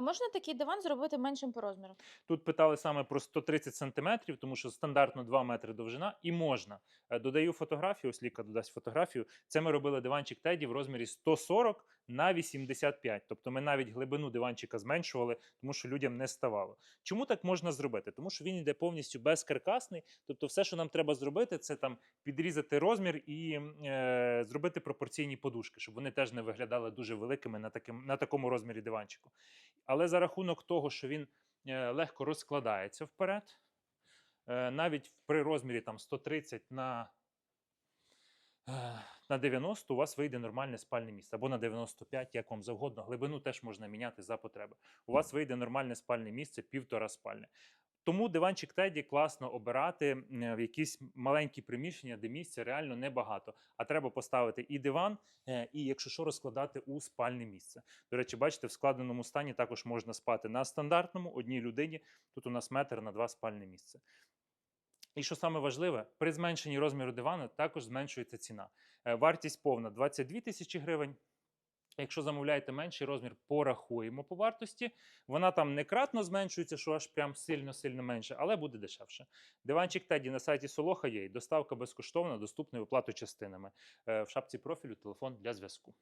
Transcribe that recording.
А можна такий диван зробити меншим по розміру? Тут питали саме про 130 сантиметрів, тому що стандартно 2 метри довжина, і можна. Е, Додаю фотографію, ось Ліка додасть фотографію. Це ми робили диванчик Теді в розмірі 140 на 85. Тобто ми навіть глибину диванчика зменшували, тому що людям не ставало. Чому так можна зробити? Тому що він йде повністю безкаркасний. Тобто, все, що нам треба зробити, це там підрізати розмір і е, зробити пропорційні подушки, щоб вони теж не виглядали дуже великими на, таким, на такому розмірі диванчику. Але за рахунок того, що він е, легко розкладається вперед, е, навіть при розмірі там 130 на, е, на 90 у вас вийде нормальне спальне місце, або на 95, як вам завгодно. Глибину теж можна міняти за потреби. У вас вийде нормальне спальне місце, півтора спальне. Тому диванчик Теді класно обирати в якісь маленькі приміщення, де місця реально небагато. А треба поставити і диван, е, і якщо що, розкладати у спальне місце. До речі, бачите, в складеному стані також можна спати на стандартному одній людині. Тут у нас метр на два спальне місце. І що саме важливе, при зменшенні розміру дивану також зменшується ціна. Е, Вартість повна 22 тисячі гривень. Якщо замовляєте менший розмір, порахуємо по вартості. Вона там не кратно зменшується, що аж прям сильно-сильно менше, але буде дешевше. Диванчик Теді на сайті Солоха є. Доставка безкоштовна, доступна і оплату частинами. Е, В шапці профілю телефон для зв'язку.